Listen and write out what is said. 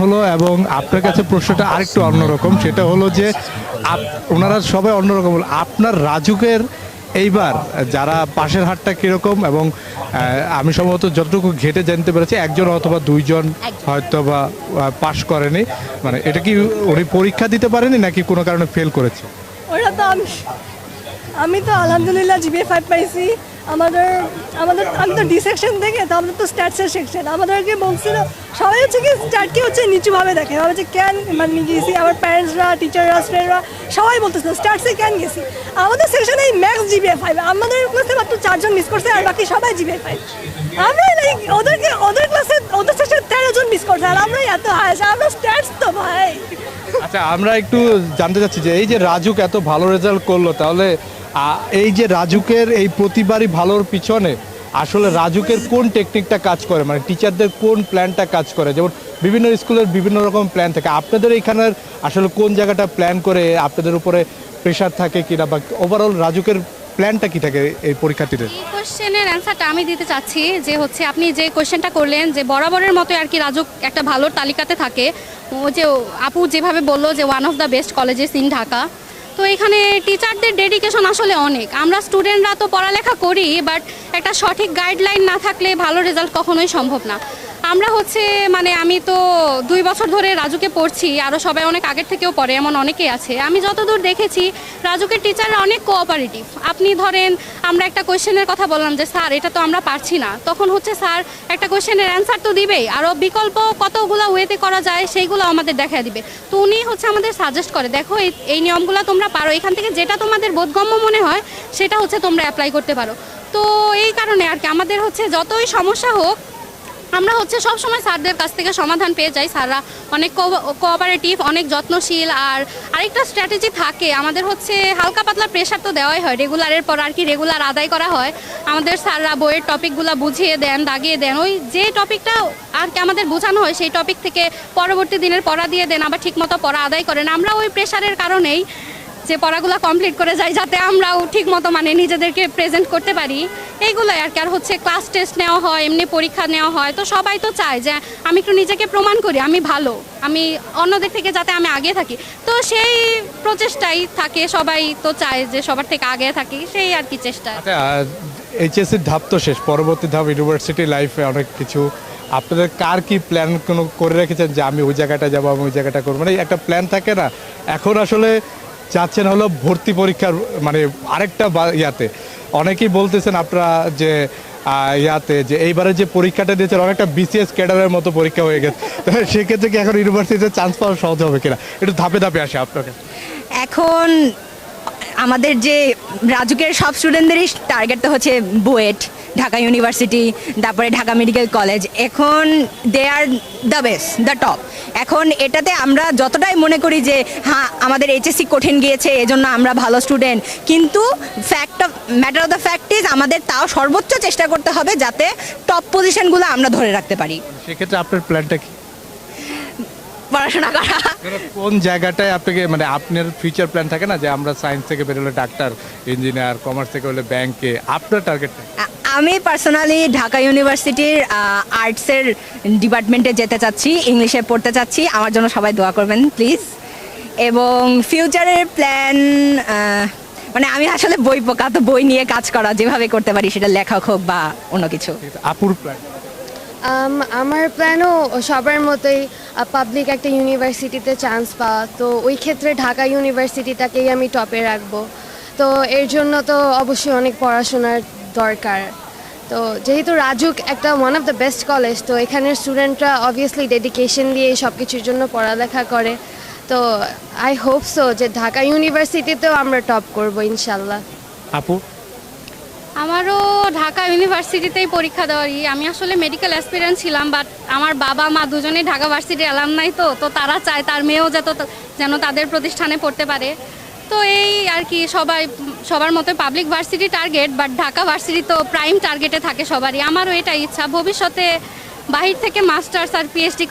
হলো এবং আপনার কাছে প্রশ্নটা আরেকটু অন্যরকম সেটা হলো যে আপ- ওনারা সবাই অন্যরকম। হলো। আপনার রাজুকের এইবার যারা পাশের হাটটা কীরকম এবং আমি সম্ভবত যতটুকু ঘেটে জানতে পেরেছি একজন অথবা দুইজন হয়তো বা পাশ করেনি। মানে এটা কি উনি পরীক্ষা দিতে পারেনি নাকি কোনো কারণে ফেল করেছে? ওরা তো আমি আমি তো আলহামদুলিল্লাহ জিবিএ ফাইভ পাইছি। আমাদের আমাদের, আমি তো ডি সেকশন তো আমাদের তো স্ট্যাটসের সেকশন আমাদেরকে বলছিল, সবাই হচ্ছে কি স্ট্যাটকে হচ্ছে নিচুভাবে দেখে। ভাবে যে কেন মানে গেছি, আমার প্যারেন্টসরা টিচাররা স্টুডেন্টরা সবাই বলতেছিল স্ট্যাটসে কেন গেছি? আমাদের সেকশনে এই ম্যাক্স জিবিএ ফাইভ আমাদের ক্লাসে মাত্র চারজন মিস করছে, আর বাকি সবাই জিবিএ ফাইভ আমরা লাইক ওদেরকে, ওদের ক্লাসে ওদের সেকশনে তেরো জন মিস করছে, আর আমরা এত হাই আমরা স্ট্যাটস তো ভাই। আচ্ছা আমরা একটু জানতে চাচ্ছি যে এই যে রাজুক এত ভালো রেজাল্ট করল, তাহলে এই যে রাজুকের এই প্রতিবারই ভালোর পিছনে আসলে রাজুকের কোন টেকনিকটা কাজ করে? মানে টিচারদের কোন প্ল্যানটা কাজ করে? যেমন বিভিন্ন স্কুলের বিভিন্ন রকম প্ল্যান থাকে। আপনাদের এইখানের আসলে কোন জায়গাটা প্ল্যান করে? আপনাদের উপরে প্রেশার থাকে কিনা? বা ওভারঅল রাজুকের প্ল্যানটা কি থাকে এই পরীক্ষার্থীদের? এই কোশ্চেনের অ্যান্সারটা আমি দিতে চাচ্ছি যে হচ্ছে আপনি যে কোশ্চেনটা করলেন যে বরাবরের মতো আর কি রাজুক একটা ভালো তালিকাতে থাকে, ও যে আপু যেভাবে বলল যে one of the best colleges in Dhaka. তো এখানে টিচারদের ডেডিকেশন আসলে অনেক। আমরা স্টুডেন্টরা তো পড়ালেখা করি বাট একটা সঠিক গাইডলাইন না থাকলে ভালো রেজাল্ট কখনোই সম্ভব না। আমরা হচ্ছে মানে আমি তো দুই বছর ধরে রাজুকে পড়ছি আরও সবাই অনেক আগের থেকেও পড়ে, এমন অনেকেই আছে। আমি যতদূর দেখেছি, রাজুকের টিচাররা অনেক কোঅপারেটিভ আপনি ধরেন, আমরা একটা কোয়েশ্চেনের কথা বললাম যে, স্যার, এটা তো আমরা পারছি না। তখন হচ্ছে, স্যার, একটা কোয়েশ্চেনের অ্যান্সার তো দিবেই। আরও বিকল্প কতগুলো ওয়েতে করা যায়, সেইগুলো আমাদের দেখা দিবে। তো উনি হচ্ছে আমাদের সাজেস্ট করে, দেখো, এই এই নিয়মগুলো তোমরা পারো। এখান থেকে যেটা তোমাদের বোধগম্য মনে হয়, সেটা হচ্ছে তোমরা অ্যাপ্লাই করতে পারো। তো এই কারণে আর কি, আমাদের হচ্ছে যতই সমস্যা হোক আমরা হচ্ছে সব সময় স্যারদের কাছ থেকে সমাধান পেয়ে যাই। স্যাররা অনেক কোঅপারেটিভ অনেক যত্নশীল আর আরেকটা স্ট্র্যাটেজি থাকে। আমাদের হচ্ছে হালকা পাতলা প্রেশার তো দেওয়াই হয়। রেগুলারের পর আর কি রেগুলার আদায় করা হয়। আমাদের স্যাররা বইয়ের টপিকগুলো বুঝিয়ে দেন, দাগিয়ে দেন। ওই যে টপিকটা আর কি আমাদের বোঝানো হয়, সেই টপিক থেকে পরবর্তী দিনের পড়া দিয়ে দেন। আবার ঠিকমতো পড়া আদায় করেন আমরা ওই প্রেশারের কারণেই যে পড়াগুলো কমপ্লিট করে যাই যাতে আমরাও ঠিক মতো মানে নিজেদেরকে প্রেজেন্ট করতে পারি। এইগুলোই আর কি। আর হচ্ছে ক্লাস টেস্ট নেওয়া হয়, এমনি পরীক্ষা নেওয়া হয়। তো সবাই তো চায় যে আমি একটু নিজেকে প্রমাণ করি, আমি ভালো। আমি অন্যদের থেকে যাতে আমি আগে থাকি। তো সেই প্রচেষ্টাই থাকে। সবাই তো চায় যে সবার থেকে আগে থাকি। সেই আর কি চেষ্টা। আচ্ছা এইচএসসির ধাপ তো শেষ। পরবর্তী ধাপ ইউনিভার্সিটি লাইফে অনেক কিছু। আপনাদের কার কি প্ল্যান কোনো করে রেখেছেন যে আমি ওই জায়গাটা যাব, আমি ওই জায়গাটা করব? মানে একটা প্ল্যান থাকে না। এখন আসলে চাচ্ছেন হলো ভর্তি পরীক্ষার মানে আরেকটা ইয়াতে। অনেকেই বলতেছেন আপনারা যে ইয়াতে যে এইবারে যে পরীক্ষাটা দিয়েছেন, অনেকটা বিসিএস ক্যাডারের মতো পরীক্ষা হয়ে গেছে। তো সেক্ষেত্রে কি এখন ইউনিভার্সিটিতে চান্স পাওয়া সহজ হবে কিনা? একটু ধাপে ধাপে আসে আপনাকে। এখন আমাদের যে রাজুকের সব স্টুডেন্টদেরই টার্গেট তো হচ্ছে বুয়েট, ঢাকা ইউনিভার্সিটি তারপরে ঢাকা মেডিকেল কলেজ এখন they are the best the top এখন এটাতে আমরা যতটাই মনে করি যে হ্যাঁ আমাদের এইচএসসি কঠিন গিয়েছে, এজন্য আমরা ভালো স্টুডেন্ট কিন্তু fact of matter of the fact is আমাদের তাও সর্বোচ্চ চেষ্টা করতে হবে যাতে টপ পজিশনগুলো আমরা ধরে রাখতে পারি। সেক্ষেত্রে আপনার প্ল্যানটা কি? পড়াশোনা করা। মানে কোন জায়গাটায় আপনাকে মানে আপনার ফিউচার প্ল্যান থাকে না যে আমরা সায়েন্স থেকে বেরোলে ডাক্তার ইঞ্জিনিয়ার কমার্স থেকে হলে ব্যাংকে আপনার টার্গেটটা আ- আমি পার্সোনালি ঢাকা ইউনিভার্সিটির আর্টসের ডিপার্টমেন্টে যেতে চাচ্ছি ইংলিশে পড়তে চাচ্ছি। আমার জন্য সবাই দোয়া করবেন প্লিজ এবং ফিউচারের প্ল্যান মানে আমি আসলে বই পোকা তো বই নিয়ে কাজ করা যেভাবে করতে পারি সেটা লেখক হোক বা অন্য কিছু। আপুর প্ল্যান আমার প্ল্যানও সবার মতোই। পাবলিক একটা ইউনিভার্সিটিতে চান্স পাওয়া তো ওই ক্ষেত্রে ঢাকা ইউনিভার্সিটিটাকেই আমি টপে রাখব। তো এর জন্য তো অবশ্যই অনেক পড়াশোনার দরকার। তো যেহেতু রাজুক একটা one of the best college তো এখানের স্টুডেন্টরা অবভিয়াসলি ডেডিকেশন দিয়ে সব কিছুর জন্য পড়ালেখা করে। তো আই হোপ সো যে ঢাকা ইউনিভার্সিটিতেও আমরা টপ করব, ইনশাল্লাহ। আপু? আমারও ঢাকা ইউনিভার্সিটিতেই পরীক্ষা দেওয়ারই। আমি আসলে মেডিকেল অ্যাসপিরেন্ট ছিলাম বাট আমার বাবা, মা দুজনেই ঢাকা ভার্সিটি অ্যালাম নাই তো তো তারা চায় তার মেয়েও যত, যেন তাদের প্রতিষ্ঠানে পড়তে পারে। তো এই আর কি, সবাই, সবার মতো public varsity target but Dhaka varsity তো প্রাইম টার্গেটে থাকে সবারই। আমারও এটাই ইচ্ছা। ভবিষ্যতে বাহির থেকে মাস্টার্স আর পিএইচডি